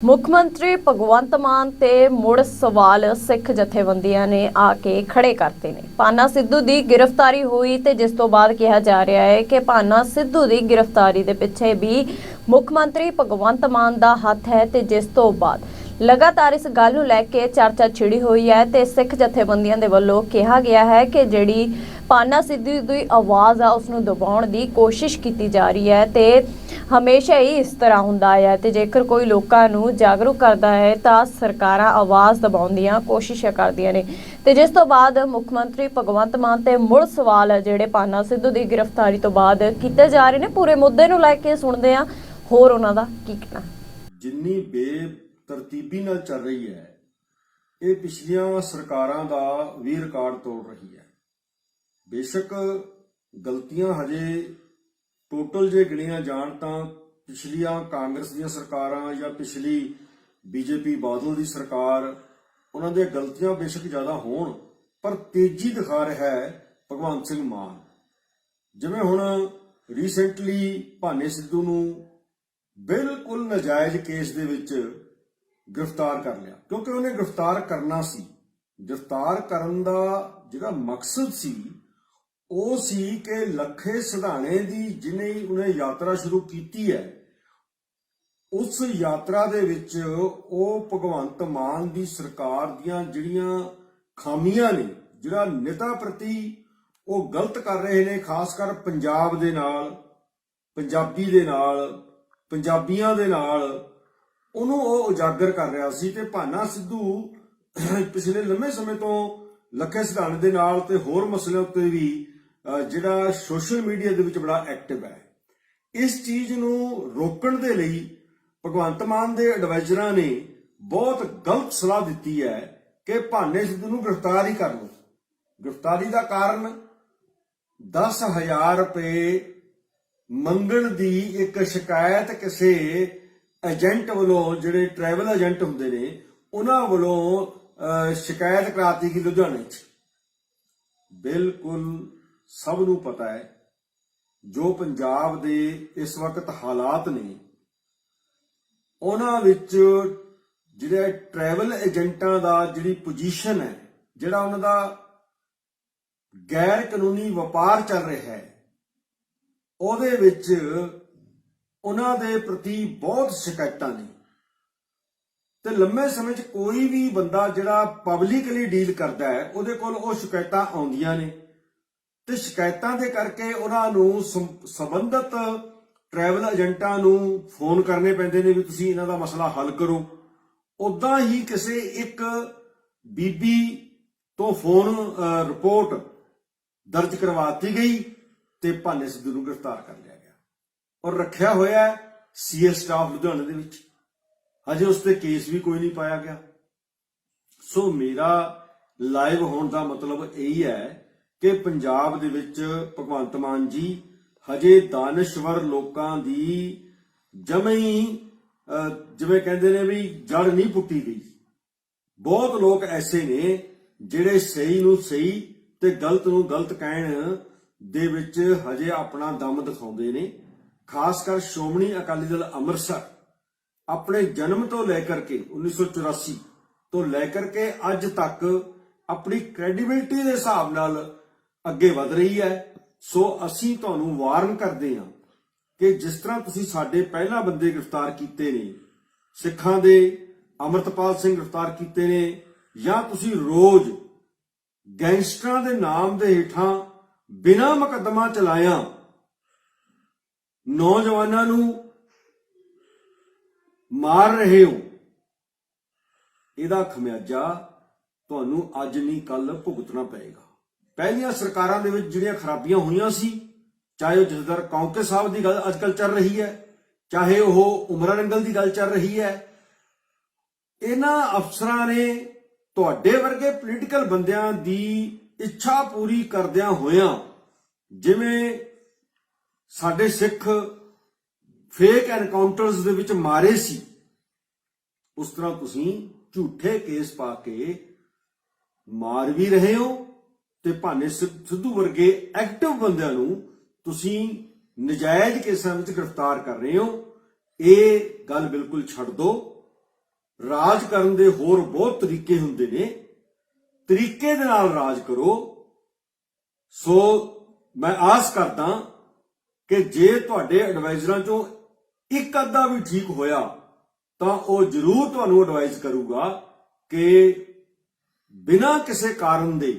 ਮੁੱਖ ਮੰਤਰੀ ਭਗਵੰਤ ਮਾਨ ਤੇ ਮੁੜ ਸਵਾਲ ਸਿੱਖ ਜਥੇਬੰਦੀਆਂ ਨੇ ਆ ਕੇ ਖੜੇ ਕਰਤੇ ਨੇ। ਪਾਨਾ ਸਿੱਧੂ ਦੀ ਗ੍ਰਿਫਤਾਰੀ ਹੋਈ ਤੇ ਜਿਸ ਤੋਂ ਬਾਅਦ ਕਿਹਾ ਜਾ ਰਿਹਾ ਹੈ ਕਿ ਪਾਨਾ ਸਿੱਧੂ ਦੀ ਗ੍ਰਿਫਤਾਰੀ ਦੇ ਪਿੱਛੇ ਵੀ ਮੁੱਖ ਮੰਤਰੀ ਭਗਵੰਤ ਮਾਨ ਦਾ ਹੱਥ ਹੈ ਤੇ ਜਿਸ ਤੋਂ ਬਾਅਦ ਲਗਾਤਾਰ ਇਸ ਗੱਲ ਨੂੰ ਲੈ ਕੇ ਚਰਚਾ ਛਿੜੀ ਹੋਈ ਹੈ ਤੇ ਸਿੱਖ ਜਥੇਬੰਦੀਆਂ ਦੇ ਵੱਲੋਂ ਕਿਹਾ ਗਿਆ ਹੈ ਕਿ ਜਿਹੜੀ ਪਾਨਾ ਸਿੱਧੂ ਦੀ ਆਵਾਜ਼ ਆ ਉਸ ਨੂੰ ਦਬਾਉਣ ਦੀ ਕੋਸ਼ਿਸ਼ ਕੀਤੀ ਜਾ ਰਹੀ ਹੈ ਤੇ ਹਮੇਸ਼ਾ ਹੀ ਇਸ ਤਰ੍ਹਾਂ ਹੁੰਦਾ ਹੈ ਤੇ ਜੇਕਰ ਕੋਈ ਲੋਕਾਂ ਨੂੰ ਜਾਗਰੂਕ ਕਰਦਾ ਹੈ ਤਾਂ ਸਰਕਾਰਾਂ ਆਵਾਜ਼ ਦਬਾਉਣ ਦੀਆਂ ਕੋਸ਼ਿਸ਼ਾਂ ਕਰਦੀਆਂ ਨੇ। ਤੇ ਜਿਸ ਤੋਂ ਬਾਅਦ ਮੁੱਖ ਮੰਤਰੀ ਭਗਵੰਤ ਮਾਨ ਤੇ ਮੁੜ ਸਵਾਲ ਜਿਹੜੇ ਪਾਨਾ ਸਿੱਧੂ ਦੀ ਗ੍ਰਿਫਤਾਰੀ ਤੋਂ ਬਾਅਦ ਕੀਤੇ ਜਾ ਰਹੇ ਨੇ, ਪੂਰੇ ਮੁੱਦੇ ਨੂੰ ਲੈ ਕੇ ਸੁਣਦੇ ਆ ਹੋਰ ਉਹਨਾਂ ਦਾ ਕੀ ਕਹਿਣਾ? ਜਿੰਨੀ ਤਰਤੀਬੀ ਨਾਲ ਚੱਲ ਰਹੀ ਹੈ। ਇਹ ਪਿਛਲੀਆਂ ਸਰਕਾਰਾਂ ਦਾ ਵੀ ਰਿਕਾਰਡ ਤੋੜ ਰਹੀ ਹੈ। ਬੇਸ਼ੱਕ ਗਲਤੀਆਂ ਹਜੇ ਟੋਟਲ ਜੇ ਗਿਣੀਆਂ ਜਾਣ ਤਾਂ ਪਿਛਲੀਆਂ ਕਾਂਗਰਸ ਦੀਆਂ ਸਰਕਾਰਾਂ ਜਾਂ ਪਿਛਲੀ ਬੀਜੇਪੀ ਬਾਦਲ ਦੀ ਸਰਕਾਰ ਉਹਨਾਂ ਦੀਆਂ ਗਲਤੀਆਂ ਬੇਸ਼ੱਕ ਜ਼ਿਆਦਾ ਹੋਣ, ਪਰ ਤੇਜ਼ੀ ਦਿਖਾ ਰਿਹਾ ਹੈ ਭਗਵੰਤ ਸਿੰਘ ਮਾਨ। ਜਿਵੇਂ ਹੁਣ ਰੀਸੈਂਟਲੀ ਭਾਨੇ ਸਿੱਧੂ ਨੂੰ ਬਿਲਕੁਲ ਨਜਾਇਜ਼ ਕੇਸ ਦੇ ਵਿੱਚ ਗ੍ਰਿਫਤਾਰ ਕਰ ਲਿਆ। ਕਿਉਂਕਿ ਉਹਨੇ ਗ੍ਰਿਫਤਾਰ ਕਰਨਾ ਸੀ। ਗ੍ਰਿਫਤਾਰ ਕਰਨ ਦਾ ਜਿਹੜਾ ਮਕਸਦ ਸੀ, ਉਹ ਸੀ ਕਿ ਲੱਖੇ ਸਿਧਾਣੇ ਦੀ ਜਿਹਨੇ ਉਹਨੇ ਯਾਤਰਾ ਸ਼ੁਰੂ ਕੀਤੀ ਹੈ, ਉਸ ਯਾਤਰਾ ਦੇ ਵਿੱਚ ਉਹ ਭਗਵੰਤ ਮਾਨ ਦੀ ਸਰਕਾਰ ਦੀਆਂ ਜਿਹੜੀਆਂ ਖਾਮੀਆਂ ਨੇ, ਜਿਹੜਾ ਨੇਤਾ ਪ੍ਰਤੀ ਉਹ ਗਲਤ ਕਰ ਰਹੇ ਨੇ, ਖਾਸ ਕਰ ਪੰਜਾਬ ਦੇ ਨਾਲ, ਪੰਜਾਬੀ ਦੇ ਨਾਲ, ਪੰਜਾਬੀਆਂ ਦੇ ਨਾਲ ਉਹਨੂੰ ਉਹ ਉਜਾਗਰ ਕਰ ਰਿਹਾ ਸੀ ਤੇ ਭਾਨਾ ਸਿੱਧੂ ਪਿਛਲੇ ਲੰਮੇ ਸਮੇਂ ਤੋਂ ਲੱਖੇ ਸਿਧਾਣੇ ਦੇ ਨਾਲ ਤੇ ਹੋਰ ਮਸਲਿਆਂ ਉੱਤੇ ਵੀ ਜਿਹੜਾ ਸੋਸ਼ਲ ਮੀਡੀਆ ਦੇ ਵਿੱਚ ਬੜਾ ਐਕਟਿਵ ਹੈ। ਇਸ ਚੀਜ਼ ਨੂੰ ਰੋਕਣ ਦੇ ਲਈ ਭਗਵੰਤ ਮਾਨ ਦੇ ਐਡਵਾਈਜ਼ਰਾਂ ਨੇ ਬਹੁਤ ਗਲਤ ਸਲਾਹ ਦਿੱਤੀ ਹੈ ਕਿ ਭਾਨੇ ਸਿੱਧੂ ਨੂੰ ਗ੍ਰਿਫਤਾਰ ਹੀ ਕਰ ਲਓ। ਗ੍ਰਿਫਤਾਰੀ ਦਾ ਕਾਰਨ 10000 ਰੁਪਏ ਮੰਗਣ ਦੀ ਇੱਕ ਸ਼ਿਕਾਇਤ ਕਿਸੇ ਏਜੰਟ ਵੱਲੋਂ ਜਿਹੜੇ ਟਰੈਵਲ ਏਜੰਟ ਹੁੰਦੇ ਨੇ ਉਹਨਾਂ ਵੱਲੋਂ ਅਹ, ਸ਼ਿਕਾਇਤ ਕਰਾਤੀ ਗਈ ਲੁਧਿਆਣੇ 'ਚ। ਬਿਲਕੁਲ ਸਭ ਨੂੰ ਪਤਾ ਹੈ ਜੋ ਪੰਜਾਬ ਦੇ ਇਸ ਵਕਤ ਹਾਲਾਤ ਨੇ ਉਹਨਾਂ ਵਿੱਚ ਜਿਹੜੇ ਟਰੈਵਲ ਏਜੰਟਾਂ ਦਾ ਜਿਹੜੀ ਪੋਜੀਸ਼ਨ ਹੈ ਜਿਹੜਾ ਉਹਨਾਂ ਦਾ ਗੈਰ ਕਾਨੂੰਨੀ ਵਪਾਰ ਚੱਲ ਰਿਹਾ ਹੈ ਉਹਦੇ ਵਿੱਚ ਉਹਨਾਂ ਦੇ ਪ੍ਰਤੀ ਬਹੁਤ ਸ਼ਿਕਾਇਤਾਂ ਨੇ। ਤੇ ਲੰਮੇ ਸਮੇਂ 'ਚ ਕੋਈ ਵੀ ਬੰਦਾ ਜਿਹੜਾ ਪਬਲਿਕਲੀ ਡੀਲ ਕਰਦਾ ਹੈ, ਉਹਦੇ ਕੋਲ ਉਹ ਸ਼ਿਕਾਇਤਾਂ ਆਉਂਦੀਆਂ ਨੇ। ਤੇ ਸ਼ਿਕਾਇਤਾਂ ਦੇ ਕਰਕੇ ਉਹਨਾਂ ਨੂੰ ਸੰਬੰਧਤ ਟਰੈਵਲ ਏਜੰਟਾਂ ਨੂੰ ਫੋਨ ਕਰਨੇ ਪੈਂਦੇ ਨੇ ਵੀ ਤੁਸੀਂ ਇਹਨਾਂ ਦਾ ਮਸਲਾ ਹੱਲ ਕਰੋ। ਉਦਾਂ ਹੀ ਕਿਸੇ ਇੱਕ ਬੀਬੀ ਤੋਂ ਫੋਨ ਰਿਪੋਰਟ ਦਰਜ ਕਰਵਾ ਦਿੱਤੀ ਗਈ ਤੇ ਭਾਨੇ ਸਿੱਧੂ ਨੂੰ ਗ੍ਰਿਫਤਾਰ ਕਰ ਲਿਆ ਔਰ ਰੱਖਿਆ ਹੋਇਆ ਹੈ ਸੀਐਸ ਸਟਾਫ ਲੁਧਿਆਣਾ ਦੇ ਵਿੱਚ। ਹਜੇ ਉਸ ਤੇ ਕੇਸ ਵੀ ਕੋਈ ਨਹੀਂ ਪਾਇਆ ਗਿਆ। ਸੋ ਮੇਰਾ ਲਾਈਵ ਹੋਣ ਦਾ ਮਤਲਬ ਇਹੀ ਹੈ ਕਿ ਪੰਜਾਬ ਦੇ ਵਿੱਚ ਭਗਵੰਤ ਮਾਨ ਜੀ ਹਜੇ ਦਾਨਸ਼ਵਰ ਲੋਕਾਂ ਦੀ ਜਮੇ ਜਿਵੇਂ ਕਹਿੰਦੇ ਨੇ ਵੀ ਜੜ ਨਹੀਂ ਪੁੱਟੀ ਗਈ। ਬਹੁਤ ਲੋਕ ਐਸੇ ਨੇ ਜਿਹੜੇ ਸਹੀ ਨੂੰ ਸਹੀ ਤੇ ਗਲਤ ਨੂੰ ਗਲਤ ਕਹਿਣ ਦੇ ਵਿੱਚ ਹਜੇ ਆਪਣਾ ਦਮ ਦਿਖਾਉਂਦੇ ਨੇ। ਖਾਸ ਕਰ ਸ਼੍ਰੋਮਣੀ ਅਕਾਲੀ ਦਲ ਅੰਮ੍ਰਿਤਸਰ, ਆਪਣੇ ਜਨਮ ਤੋਂ ਲੈ ਕਰਕੇ 1984 ਤੋਂ ਲੈ ਕਰਕੇ ਅੱਜ ਤੱਕ ਆਪਣੀ ਕ੍ਰੈਡੀਬਿਲਟੀ ਦੇ ਹਿਸਾਬ ਨਾਲ ਅੱਗੇ ਵਧ ਰਹੀ ਹੈ। ਸੋ ਅਸੀਂ ਤੁਹਾਨੂੰ ਵਾਰਨ ਕਰਦੇ ਹਾਂ ਕਿ ਜਿਸ ਤਰ੍ਹਾਂ ਤੁਸੀਂ ਸਾਡੇ ਪਹਿਲਾਂ ਬੰਦੇ ਗ੍ਰਿਫਤਾਰ ਕੀਤੇ ਨੇ, ਸਿੱਖਾਂ ਦੇ, ਅਮਰਤਪਾਲ ਸਿੰਘ ਗ੍ਰਿਫਤਾਰ ਕੀਤੇ ਨੇ, ਜਾਂ ਤੁਸੀਂ ਰੋਜ਼ ਗੈਂਗਸਟਰਾਂ ਦੇ ਨਾਮ ਦੇ ਹੇਠਾਂ ਬਿਨਾਂ ਮੁਕੱਦਮਾ ਚਲਾਇਆ ਨੌਜਵਾਨਾਂ ਨੂੰ ਮਾਰ ਰਹੇ ਹੋ। ਇਹਦਾ ਖਮਿਆਜਾ ਤੁਹਾਨੂੰ ਅੱਜ ਨਹੀਂ ਕੱਲ ਭੁਗਤਣਾ ਪਏਗਾ। ਪਹਿਲੀਆਂ ਸਰਕਾਰਾਂ ਦੇ ਵਿੱਚ ਜਿਹੜੀਆਂ ਖਰਾਬੀਆਂ ਹੋਈਆਂ ਸੀ, ਚਾਹੇ ਉਹ ਜਥੇਦਾਰ ਕੌਂਕੇ ਸਾਹਿਬ ਦੀ ਗੱਲ ਅੱਜਕੱਲ ਚੱਲ ਰਹੀ ਹੈ, ਚਾਹੇ ਉਹ ਉਮਰਾਂ ਰੰਗਲ ਦੀ ਗੱਲ ਚੱਲ ਰਹੀ ਹੈ, ਇਹਨਾਂ ਅਫਸਰਾਂ ਨੇ ਤੁਹਾਡੇ ਵਰਗੇ ਪੋਲੀਟੀਕਲ ਬੰਦਿਆਂ ਦੀ ਇੱਛਾ ਪੂਰੀ ਕਰਦਿਆਂ ਹੋਇਆਂ, ਜਿਵੇਂ ਸਾਡੇ ਸਿੱਖ ਫੇਕ ਐਨਕਾਊਂਟਰਸ ਦੇ ਵਿੱਚ ਮਾਰੇ ਸੀ। ਉਸ ਤਰ੍ਹਾਂ ਤੁਸੀਂ ਝੂਠੇ ਕੇਸ ਪਾ ਕੇ ਮਾਰ ਵੀ ਰਹੇ ਹੋ ਤੇ ਭਾਨੇ ਸਿ- ਸਿੱਧੂ ਵਰਗੇ ਐਕਟਿਵ ਬੰਦਿਆਂ ਨੂੰ ਤੁਸੀਂ ਨਜਾਇਜ਼ ਕੇਸਾਂ ਵਿੱਚ ਗ੍ਰਿਫਤਾਰ ਕਰ ਰਹੇ ਹੋ, ਇਹ ਗੱਲ ਬਿਲਕੁਲ ਛੱਡ ਦਿਓ ਰਾਜ ਕਰਨ ਦੇ ਹੋਰ ਬਹੁਤ ਤਰੀਕੇ ਹੁੰਦੇ ਨੇ। ਤਰੀਕੇ ਦੇ ਨਾਲ ਰਾਜ ਕਰੋ। ਸੋ ਮੈਂ ਆਸ ਕਰਦਾ ਕਿ ਜੇ ਤੁਹਾਡੇ ਐਡਵਾਈਜ਼ਰਾਂ ਚੋਂ ਇੱਕ ਅੱਧਾ ਵੀ ਠੀਕ ਹੋਇਆ, ਤਾਂ ਉਹ ਜ਼ਰੂਰ ਤੁਹਾਨੂੰ ਐਡਵਾਈਜ਼ ਕਰੂਗਾ ਕਿ ਬਿਨਾਂ ਕਿਸੇ ਕਾਰਨ ਦੇ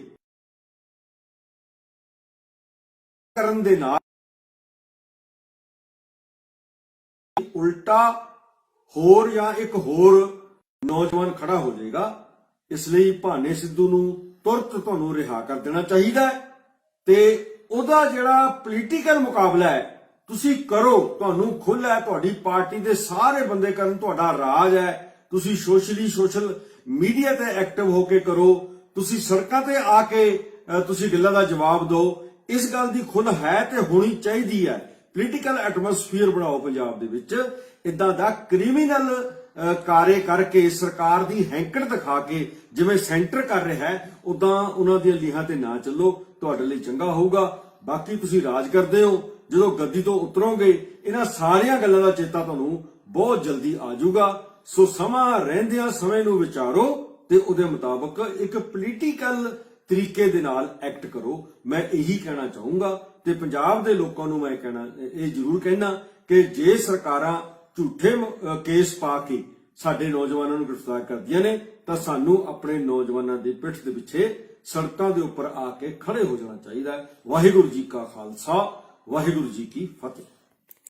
ਕਰਨ ਦੇ ਨਾਲ ਉਲਟਾ ਹੋਰ ਜਾਂ ਇੱਕ ਹੋਰ ਨੌਜਵਾਨ ਖੜਾ ਹੋ ਜਾਏਗਾ। ਇਸ ਲਈ ਭਾਨੇ ਸਿੱਧੂ ਨੂੰ ਤੁਰਤ ਤੁਹਾਨੂੰ ਰਿਹਾ ਕਰ ਦੇਣਾ ਚਾਹੀਦਾ ਤੇ ਉਹਦਾ ਜਿਹੜਾ ਪੋਲੀਟੀਕਲ ਮੁਕਾਬਲਾ ਹੈ, ਤੁਸੀਂ ਕਰੋ, ਤੁਹਾਨੂੰ ਖੁੱਲ੍ਹ ਹੈ, ਤੁਹਾਡੀ ਪਾਰਟੀ ਦੇ ਸਾਰੇ ਬੰਦੇ ਕਰਨ, ਤੁਹਾਡਾ ਰਾਜ ਹੈ। ਤੁਸੀਂ ਸੋਸ਼ਲੀ ਸੋਸ਼ਲ ਮੀਡੀਆ ਤੇ ਐਕਟਿਵ ਹੋ ਕੇ ਕਰੋ। ਤੁਸੀਂ ਸੜਕਾਂ ਤੇ ਆ ਕੇ ਤੁਸੀਂ ਗੱਲਾਂ ਦਾ ਜਵਾਬ ਦਿਓ। ਇਸ ਗੱਲ ਦੀ ਖੁੱਲ੍ਹ ਹੈ ਤੇ ਹੋਣੀ ਚਾਹੀਦੀ ਹੈ। ਪੋਲੀਟੀਕਲ ਐਟਮੋਸਫੀਅਰ ਬਣਾਓ ਪੰਜਾਬ ਦੇ ਵਿੱਚ। ਇਦਾਂ ਦਾ ਕ੍ਰਿਮੀਨਲ ਕਾਰੇ ਕਰਕੇ ਸਰਕਾਰ ਦੀ ਹੈਂਕੜ ਦਿਖਾ ਕੇ ਜਿਵੇਂ ਸੈਂਟਰ ਕਰ ਰਿਹਾ ਹੈ ਉਦਾਂ ਉਹਨਾਂ ਦੀਆਂ ਲੀਹਾਂ ਤੇ ਨਾ ਚੱਲੋ, ਤੁਹਾਡੇ ਲਈ ਚੰਗਾ ਹੋਊਗਾ। ਬਾਕੀ ਤੁਸੀਂ ਰਾਜ ਕਰਦੇ ਹੋ, ਜਦੋਂ ਗੱਦੀ ਤੋਂ ਉਤਰੋਗੇ, ਇਹਨਾਂ ਸਾਰੀਆਂ ਗੱਲਾਂ ਦਾ ਚੇਤਾ ਤੁਹਾਨੂੰ ਬਹੁਤ ਜਲਦੀ ਆ ਜਾਊਗਾ। ਸੋ ਸਮਾਂ ਰਹਿੰਦਿਆਂ ਸਮੇਂ ਨੂੰ ਵਿਚਾਰੋ ਤੇ ਉਹਦੇ ਮੁਤਾਬਕ ਇੱਕ ਪੋਲੀਟੀਕਲ ਤਰੀਕੇ ਦੇ ਨਾਲ ਐਕਟ ਕਰੋ। ਮੈਂ ਇਹੀ ਕਹਿਣਾ ਚਾਹੂੰਗਾ ਤੇ ਪੰਜਾਬ ਦੇ ਲੋਕਾਂ ਨੂੰ ਮੈਂ ਕਹਿਣਾ, ਇਹ ਜ਼ਰੂਰ ਕਹਿਣਾ ਕਿ ਜੇ ਸਰਕਾਰਾਂ ਝੂਠੇ ਕੇਸ ਪਾ ਕੇ ਸਾਡੇ ਨੌਜਵਾਨਾਂ ਨੂੰ ਗ੍ਰਿਫਤਾਰ ਕਰਦੀਆਂ ਨੇ, ਤਾਂ ਸਾਨੂੰ ਆਪਣੇ ਨੌਜਵਾਨਾਂ ਦੇ ਪਿੱਠ ਦੇ ਪਿੱਛੇ ਸੜਕਾਂ ਦੇ ਉੱਪਰ ਆ ਕੇ ਖੜੇ ਹੋ ਜਾਣਾ ਚਾਹੀਦਾ ਹੈ। ਵਾਹਿਗੁਰੂ ਜੀ ਕਾ ਖਾਲਸਾ, ਵਾਹਿਗੁਰੂ ਜੀ ਕੀ ਫਤਿਹ।